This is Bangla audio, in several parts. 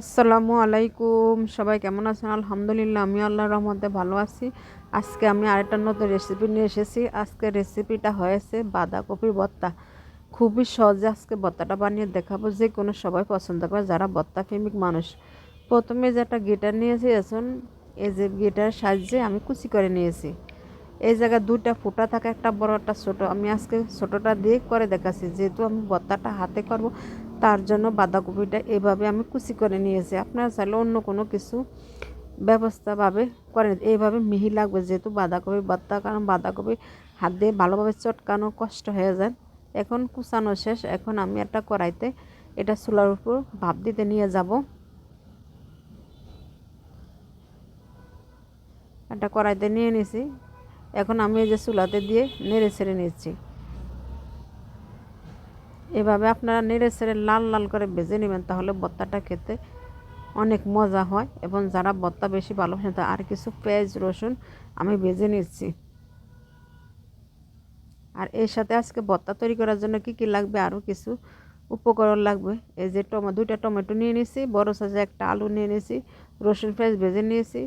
আসসালামু আলাইকুম। সবাই কেমন আছেন? আলহামদুলিল্লাহ আমি আল্লাহর রহমতে ভালো আছি। আজকে আমি আরেকটা নতুন রেসিপি নিয়ে এসেছি। আজকে রেসিপিটা হয়েছে বাঁধাকপির ভর্তা খুবই সহজে আজকে ভর্তাটা বানিয়ে দেখাবো। যে কোনো সবাই পছন্দ করে, যারা ভর্তা প্রেমিক মানুষ। প্রথমে যে একটা গিটার নিয়েছি এখন এই যে গিটার সাহায্যে আমি কুচি করে নিয়েছি। এই জায়গায় দুইটা ফুটা থাকে, একটা বড়, একটা ছোটো। আমি আজকে ছোটোটা দিয়ে করে দেখাচ্ছি। যেহেতু আমি ভর্তাটা হাতে করব তার জন্য বাঁধাকপিটা এভাবে আমি কুচি করে নিয়েছি। আপনারা চাইলে অন্য কোনো কিছু ব্যবস্থাভাবে করেন। এইভাবে মিহি লাগবে যেহেতু বাঁধাকপি ভর্তা কারণ বাঁধাকপি হাত দিয়ে ভালোভাবে চটকানো কষ্ট হয়ে যায়। এখন কুচানো শেষ। এখন আমি একটা কড়াইতে এটা চুলার উপর ভাপ দিতে নিয়ে যাব। একটা কড়াইতে নিয়ে নিছি। এখন আমি এই যে চুলাতে দিয়ে নেড়ে ছেড়ে নিচ্ছি। এভাবে আপনারা নেড়ে ছেড়ে লাল লাল করে ভেজে নেবেন, তাহলে বত্তাটা খেতে অনেক মজা হয়। এবং যারা বত্তা বেশি ভালোবাসেন তা আর কিছু পেঁয়াজ, রসুন আমি ভেজে নিচ্ছি। আর এর সাথে আজকে বত্তা তৈরি করার জন্য কি কি লাগবে, আরও কিছু উপকরণ লাগবে? এই যে টমা, দুইটা টমেটো নিয়ে নিয়েছি, বড় সাইজে একটা আলু নিয়ে নিয়েছি, রসুন পেঁয়াজ ভেজে নিয়েছি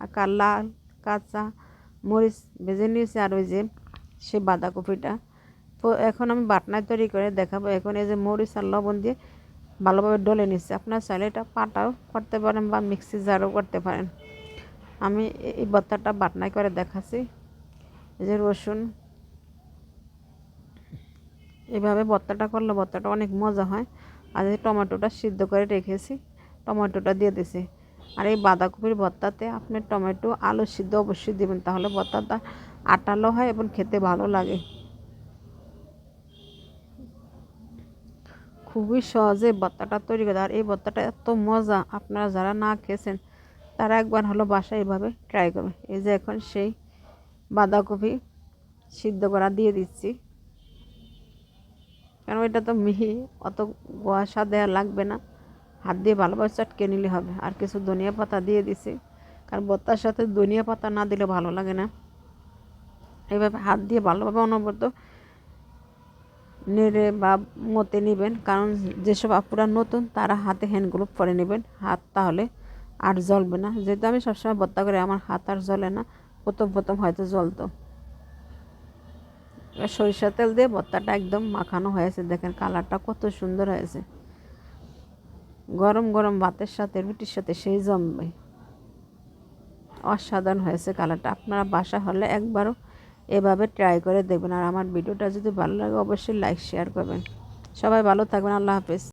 আর লাল, কাঁচা মরিচ ভেজে নিয়েছি, আর ওই যে সে বাঁধাকপিটা এখন আমি বাটনায় তৈরি করে দেখাবো। এখন এই যে মরিচ আর লবণ দিয়ে ভালোভাবে ডলে নিচ্ছি। আপনার চাইলে এটা পাটাও করতে পারেন বা মিক্সি জারও করতে পারেন। আমি এই বত্তাটা বাটনায় করে দেখাচ্ছি। এই যে রসুন। এভাবে বত্তাটা করলে বত্তাটা অনেক মজা হয়। আর এই টমেটোটা সিদ্ধ করে রেখেছি, টমেটোটা দিয়ে দিছি। আর এই বাঁধাকপির ভর্তাতে আপনি টমেটো, আলু সিদ্ধ অবশ্যই দেবেন। তাহলে ভর্তাটা আটালো হয় এবং খেতে ভালো লাগে। খুবই সহজে ভর্তাটা তৈরি করে। আর এই ভর্তাটা এত মজা, আপনারা যারা না খেয়েছেন, তারা একবার হলো বাসায় এভাবে ট্রাই করবে এই যে এখন সেই বাঁধাকপি সিদ্ধ করা দিয়ে দিচ্ছি। কারণ এটা তো মিহি, অত গোয়াশা দেওয়া লাগবে না। হাত দিয়ে ভালোভাবে চটকে নিলে হবে। আর কিছু ধনিয়া পাতা দিয়ে দিছি। কারণ বত্তার সাথে ধনিয়া পাতা না দিলে ভালো লাগে না। এইভাবে হাত দিয়ে ভালোভাবে অনবরত নেড়ে বা মতে নেবেন। কারণ যেসব আপুরা নতুন, তারা হাতে হ্যান্ড গ্লোভ পরে নেবেন। হাত তাহলে আর জ্বলবে না। যেহেতু আমি সবসময় বত্তা করে, আমার হাত আর জ্বলে না। প্রথম প্রথম হয়তো জ্বলতো। সরিষা তেল দিয়ে ভর্তাটা একদম মাখানো হয়েছে। দেখেন কালারটা কত সুন্দর হয়েছে। গরম গরম ভাতের সাথে, রুটির সাথে সেই জমবে। অসাধারণ হয়েছে কালারটা। আপনারা বাসা হলে একবারও এভাবে ট্রাই করে দেখবেন। আর আমার ভিডিওটা যদি ভালো লাগে, অবশ্যই লাইক শেয়ার করবেন। সবাই ভালো থাকবেন, আল্লাহ হাফেজ।